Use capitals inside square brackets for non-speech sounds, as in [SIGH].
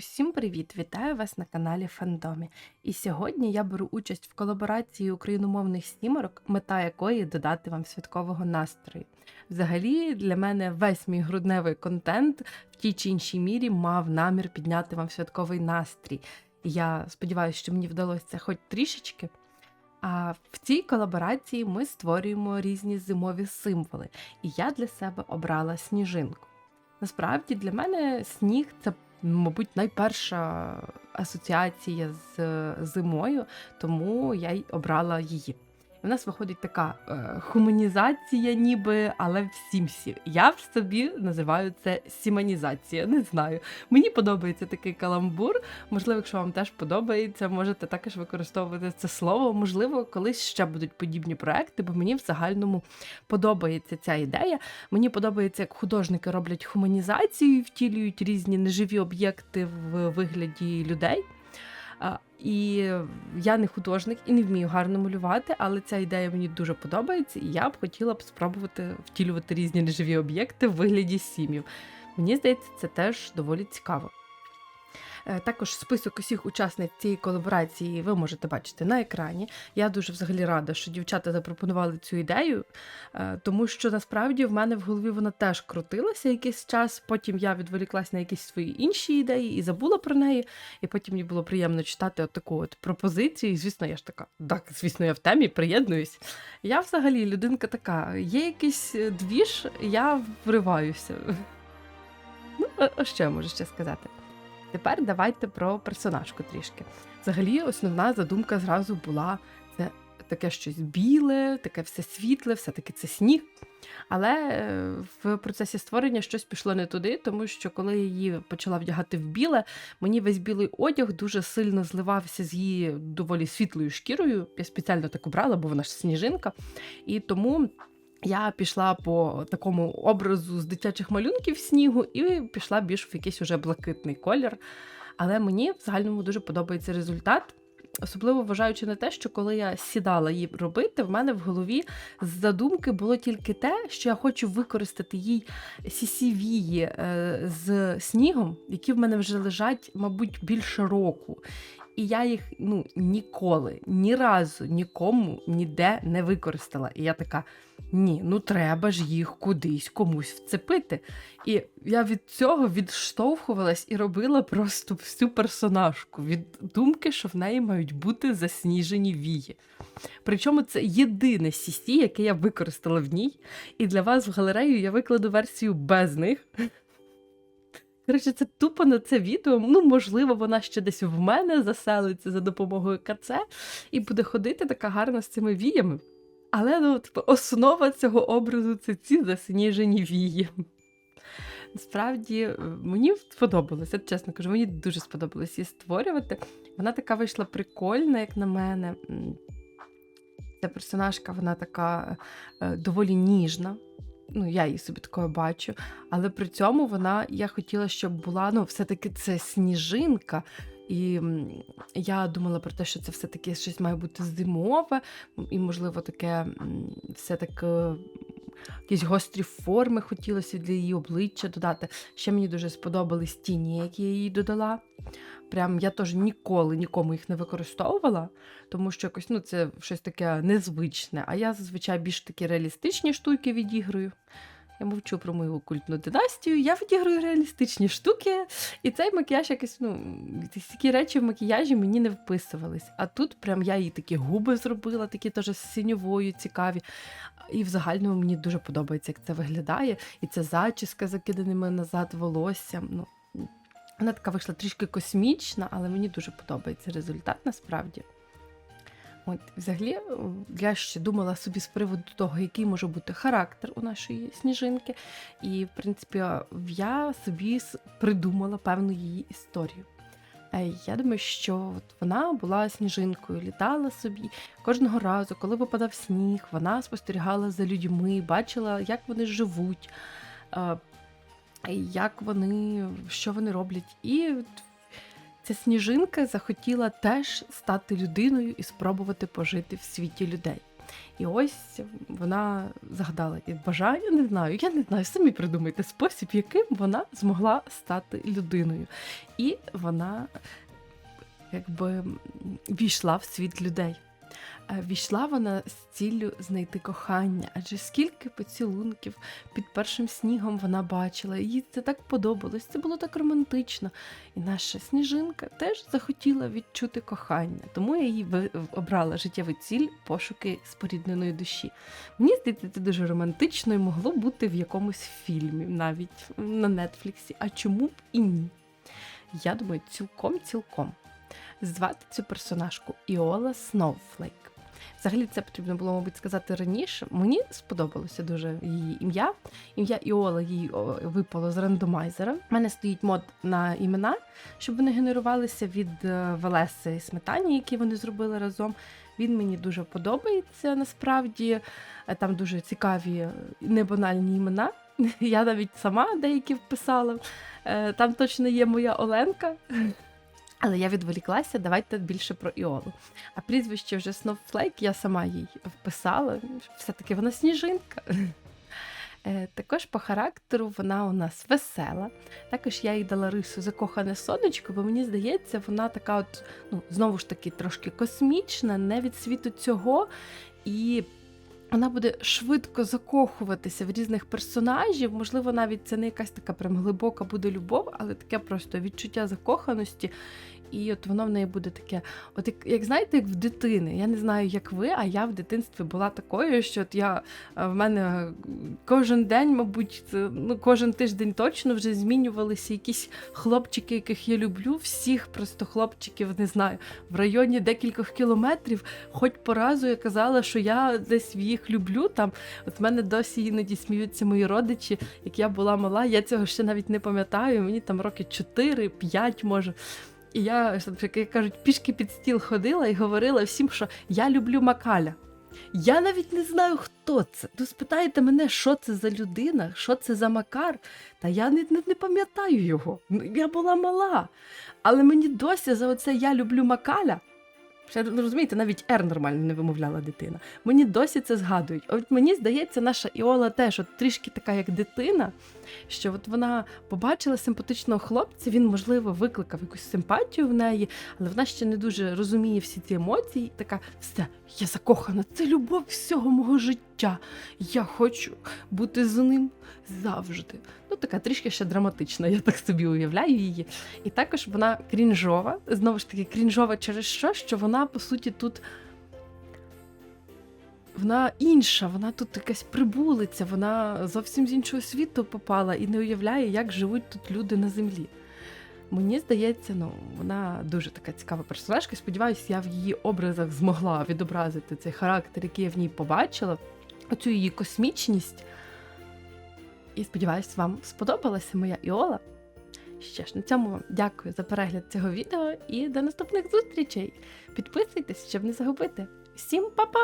Усім привіт! Вітаю вас на каналі Фандомі. І сьогодні я беру участь в колаборації україномовних снімерок, мета якої додати вам святкового настрою. Взагалі, для мене весь мій грудневий контент в тій чи іншій мірі мав намір підняти вам святковий настрій. Я сподіваюся, що мені вдалося хоч трішечки. А в цій колаборації ми створюємо різні зимові символи, і я для себе обрала сніжинку. Насправді для мене сніг це, мабуть, найперша асоціація з зимою, тому я й обрала її. У нас виходить така е, хуманізація, ніби, але в сімсі. Я в собі називаю це сіманізація. Не знаю. Мені подобається такий каламбур. Можливо, якщо вам теж подобається, можете також використовувати це слово. Можливо, колись ще будуть подібні проекти, бо мені в загальному подобається ця ідея. Мені подобається, як художники роблять хуманізацію, і втілюють різні неживі об'єкти в вигляді людей. І я не художник і не вмію гарно малювати, але ця ідея мені дуже подобається, і я б хотіла б спробувати втілювати різні неживі об'єкти в вигляді сім'їв. Мені здається, це теж доволі цікаво. Е, Також список усіх учасниць цієї колаборації ви можете бачити на екрані. Я дуже взагалі рада, що дівчата запропонували цю ідею, е, тому що насправді в мене в голові вона теж крутилася якийсь час. Потім я відволіклась на якісь свої інші ідеї і забула про неї. І потім мені було приємно читати от таку от пропозицію. І звісно, я ж така, так, звісно, я в темі приєднуюсь. Я взагалі людинка така, є якийсь е, двіж, я вриваюся. Ну, а що я можу ще сказати? Тепер давайте про персонажку трішки. Взагалі, основна задумка зразу була це таке щось біле, таке все світле, все-таки це сніг. Але е, в процесі створення щось пішло не туди, тому що коли її почала вдягати в біле, мені весь білий одяг дуже сильно зливався з її доволі світлою шкірою. Я спеціально так обрала, бо вона ж сніжинка. І тому я пішла по такому образу з дитячих малюнків снігу і пішла більш в якийсь уже блакитний колір. Але мені в загальному дуже подобається результат. Особливо вважаючи на те, що коли я сідала її робити, в мене в голові з задумки було тільки те, що я хочу використати їй сісівії е, з снігом, які в мене вже лежать, мабуть, більше року. І я їх ну, ніколи, ні разу нікому ніде не використала. І я така: ні, ну треба ж їх кудись комусь вцепити. І я від цього відштовхувалась і робила просто всю персонажку від думки, що в неї мають бути засніжені вії. Причому це єдине сісі, яке я використала в ній. І для вас в галерею я викладу версію без них. Коротше, це тупо на це відео. Ну, можливо, вона ще десь в мене заселиться за допомогою КЦ і буде ходити така гарна з цими віями. Але ну, типу, основа цього образу це ці засніжені вії. Насправді е, мені сподобалося, чесно кажу, мені дуже сподобалось її створювати. Вона така вийшла прикольна, як на мене. Ця персонажка, вона така е, доволі ніжна. Ну, я її собі такою бачу. Але при цьому вона, я хотіла, щоб була, ну, все-таки це сніжинка. І я думала про те, що це все-таки щось має бути зимове, і, можливо, таке все таки якісь гострі форми хотілося для її обличчя додати. Ще мені дуже сподобались тіні, які я їй додала. Прям я теж ніколи нікому їх не використовувала, тому що якось ну, це щось таке незвичне. А я зазвичай більш такі реалістичні штуки відіграю. Я мовчу про мою окультну династію, я відіграю реалістичні штуки, і цей макіяж якось, ну, такі речі в макіяжі мені не вписувались. А тут прям я їй такі губи зробила, такі теж синьовою цікаві. І в загальному мені дуже подобається, як це виглядає. І ця зачіска закиданими назад волоссям. Ну, вона така вийшла трішки космічна, але мені дуже подобається результат насправді. От, взагалі, я ще думала собі з приводу того, який може бути характер у нашої сніжинки. І, в принципі, я собі придумала певну її історію. Е, Я думаю, що от вона була сніжинкою, літала собі. Кожного разу, коли випадав сніг, вона спостерігала за людьми, бачила, як вони живуть, е, як вони, що вони роблять. І ця сніжинка захотіла теж стати людиною і спробувати пожити в світі людей. І ось вона загадала і бажання, не знаю, я не знаю, самі придумайте спосіб, яким вона змогла стати людиною. І вона якби війшла в світ людей. Е, Війшла вона з ціллю знайти кохання, адже скільки поцілунків під першим снігом вона бачила, їй це так подобалось, це було так романтично. І наша сніжинка теж захотіла відчути кохання, тому я їй обрала життєвий ціль пошуки спорідненої душі. Мені здається, це дуже романтично і могло бути в якомусь фільмі, навіть на Нетфліксі. А чому б і ні? Я думаю, цілком цілком. Звати цю персонажку Іола Сноуфлейк. Взагалі це потрібно було, мабуть, сказати раніше. Мені сподобалося дуже її ім'я. Ім'я Іола їй випало з рандомайзера. У мене стоїть мод на імена, щоб вони генерувалися від е, Велеси і Сметані, які вони зробили разом. Він мені дуже подобається насправді. Е, Там дуже цікаві е, небанальні імена. [LAUGHS] Я навіть сама деякі вписала. Там точно є моя Оленка. Але я відволіклася, давайте більше про Іолу. А прізвище вже Snowflake, я сама їй вписала. Все-таки вона сніжинка. Е, Також по характеру вона у нас весела. Також я їй дала рису закохане сонечко, бо мені здається, вона така, от, ну, знову ж таки, трошки космічна, не від світу цього. І вона буде швидко закохуватися в різних персонажів. Можливо, навіть це не якась така прям глибока буде любов, але таке просто відчуття закоханості. І от воно в неї буде таке, от як, як знаєте, як в дитини. Я не знаю, як ви, а я в дитинстві була такою, що от я е, в мене кожен день, мабуть, ну кожен тиждень точно вже змінювалися якісь хлопчики, яких я люблю. Всіх просто хлопчиків не знаю, в районі декількох кілометрів. Хоч по разу я казала, що я десь їх люблю. Там от в мене досі іноді сміються мої родичі, як я була мала. Я цього ще навіть не пам'ятаю. Мені там роки 4-5 може. І я, як кажуть, пішки під стіл ходила і говорила всім, що я люблю Макаля. Я навіть не знаю, хто це. Ну, спитаєте мене, що це за людина, що це за Макар, та я не, не, не пам'ятаю його. Я була мала. Але мені досі за оце я люблю Макаля. Ще ну, розумієте, навіть Р нормально не вимовляла дитина. Мені досі це згадують. От мені здається, наша Іола теж от трішки така, як дитина, що от вона побачила симпатичного хлопця, він, можливо, викликав якусь симпатію в неї, але вона ще не дуже розуміє всі ці емоції. І така, все, я закохана, це любов всього мого життя. Я хочу бути з ним завжди. Ну, така трішки ще драматична, я так собі уявляю її. І також вона крінжова. Знову ж таки, крінжова через що? Що вона, по суті, тут. Вона інша, вона тут якась прибулиця, вона зовсім з іншого світу попала і не уявляє, як живуть тут люди на землі. Мені здається, ну вона дуже така цікава персонажка. Сподіваюся, я в її образах змогла відобразити цей характер, який я в ній побачила, оцю її космічність. І сподіваюся, вам сподобалася моя Іола. Що ж, на цьому вам дякую за перегляд цього відео і до наступних зустрічей. Підписуйтесь, щоб не загубити. Всім па-па!